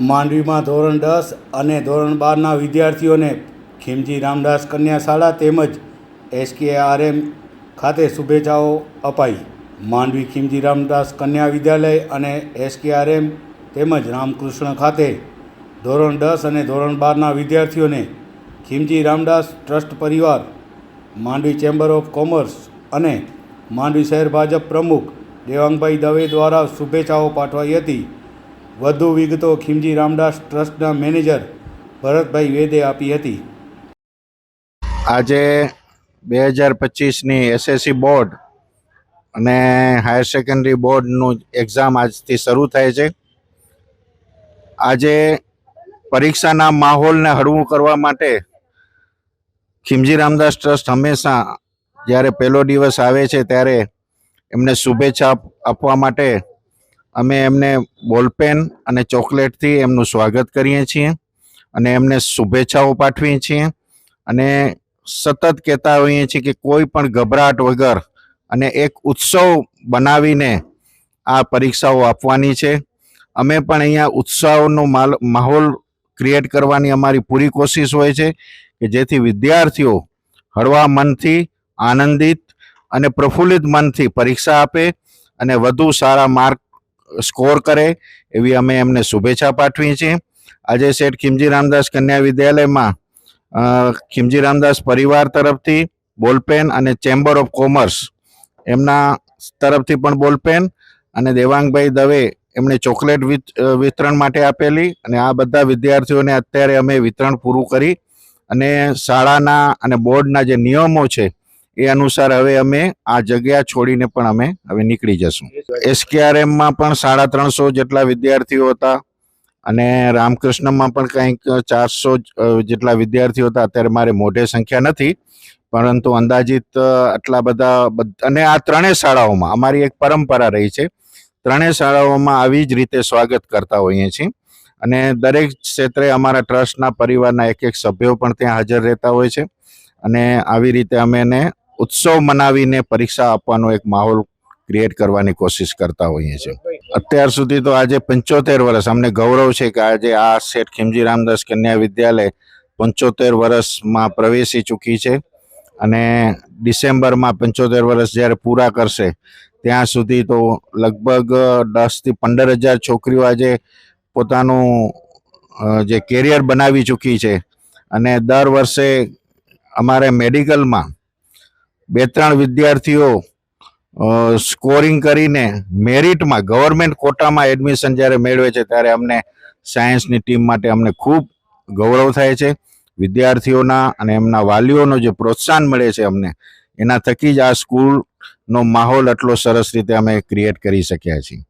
માંડવીમાં ધોરણ દસ અને ધોરણ બારના વિદ્યાર્થીઓને ખીમજી રામદાસ કન્યા શાળા તેમજ એસકેઆરએમ ખાતે શુભેચ્છાઓ અપાઈ. માંડવી ખીમજી રામદાસ કન્યા વિદ્યાલય અને એસકેઆરએમ તેમજ રામકૃષ્ણ ખાતે ધોરણ દસ અને ધોરણ બારના વિદ્યાર્થીઓને ખીમજી રામદાસ ટ્રસ્ટ પરિવાર, માંડવી ચેમ્બર ઓફ કોમર્સ અને માંડવી શહેર ભાજપ પ્રમુખ દેવાંગભાઈ દવે દ્વારા શુભેચ્છાઓ પાઠવાઈ હતી. વધુ વિગતો ખીમજી રામદાસ ટ્રસ્ટના મેનેજર ભરતભાઈ વેદે આપી હતી. આજે બે હજાર પચીસની એસએસસી બોર્ડ અને હાયર સેકન્ડરી બોર્ડનું એક્ઝામ આજથી શરૂ થાય છે. આજે પરીક્ષાના માહોલને હળવું કરવા માટે ખીમજી રામદાસ ટ્રસ્ટ હંમેશા જ્યારે પહેલો દિવસ આવે છે ત્યારે એમને શુભેચ્છા આપવા માટે અમે એમને બોલપેન અને ચોકલેટથી એમનું સ્વાગત કરીએ છીએ અને એમને શુભેચ્છાઓ પાઠવીએ છીએ અને સતત કહેતા હોઈએ છીએ કે કોઈ પણ ગભરાટ વગર અને એક ઉત્સવ બનાવીને આ પરીક્ષાઓ આપવાની છે. અમે પણ અહીંયા ઉત્સાહનો માલ, માહોલ ક્રિએટ કરવાની અમારી પૂરી કોશિશ હોય છે કે જેથી વિદ્યાર્થીઓ હળવા મનથી આનંદિત અને પ્રફુલ્લિત મનથી પરીક્ષા આપે અને વધુ સારા માર્ક સ્કોર કરે એવી અમે એમને શુભેચ્છા પાઠવીએ છીએ. આજે શેઠ ખીમજી રામદાસ કન્યા વિદ્યાલયમાં ખીમજી રામદાસ પરિવાર તરફથી બોલપેન અને ચેમ્બર ઓફ કોમર્સ એમના તરફથી પણ બોલપેન અને દેવાંગભાઈ દવે એમણે ચોકલેટ વિત- વિતરણ માટે આપેલી અને આ બધા વિદ્યાર્થીઓને અત્યારે અમે વિતરણ પૂરું કરી અને શાળાના અને બોર્ડના જે નિયમો છે એ અનુસાર હવે અમે આ જગ્યા છોડીને પણ અમે હવે નીકળી જશું. એસકેઆરએમમાં પણ સાડા ત્રણસો જેટલા વિદ્યાર્થીઓ હતા અને રામકૃષ્ણમાં પણ કંઈક ચારસો જેટલા વિદ્યાર્થીઓ હતા. અત્યારે મારે મોઢે સંખ્યા નથી, પરંતુ અંદાજિત આટલા બધા અને આ ત્રણેય શાળાઓમાં, અમારી એક પરંપરા રહી છે. ત્રણેય શાળાઓમાં આવી જ રીતે સ્વાગત કરતા હોઈએ છીએ. અને દરેક ક્ષેત્રે અમારા ટ્રસ્ટના પરિવારના એક એક સભ્યો પણ ત્યાં હાજર રહેતા હોય છે. અને આવી રીતે અમે એને ઉત્સવ મનાવીને પરીક્ષા આપવાનો એક માહોલ ક્રિએટ કરવાની કોશિશ કરતા હોઈએ છીએ. અત્યાર સુધી તો આજે પંચોતેર વર્ષ અમને ગૌરવ છે કે આજે આ શેઠ ખીમજી રામદાસ કન્યા વિદ્યાલય પંચોતેર વર્ષમાં પ્રવેશી ચૂકી છે અને ડિસેમ્બરમાં પંચોતેર વર્ષ જ્યારે પૂરા કરશે, ત્યાં સુધી તો લગભગ દસથી પંદર હજાર છોકરીઓ આજે પોતાનું જે કેરિયર બનાવી ચૂકી છે અને દર વર્ષે અમારે મેડિકલમાં બે ત્રણ વિદ્યાર્થીઓ સ્કોરિંગ કરીને મેરિટમાં ગવર્મેન્ટ કોટામાં એડમિશન જ્યારે મેળવે છે, ત્યારે અમને સાયન્સની ટીમ માટે અમને ખૂબ ગૌરવ થાય છે. વિદ્યાર્થીઓના અને એમના વાલીઓનો જે પ્રોત્સાહન મળે છે અમને, એના થકી જ આ સ્કૂલનો માહોલ આટલો સરસ રીતે અમે ક્રિએટ કરી શક્યા છીએ.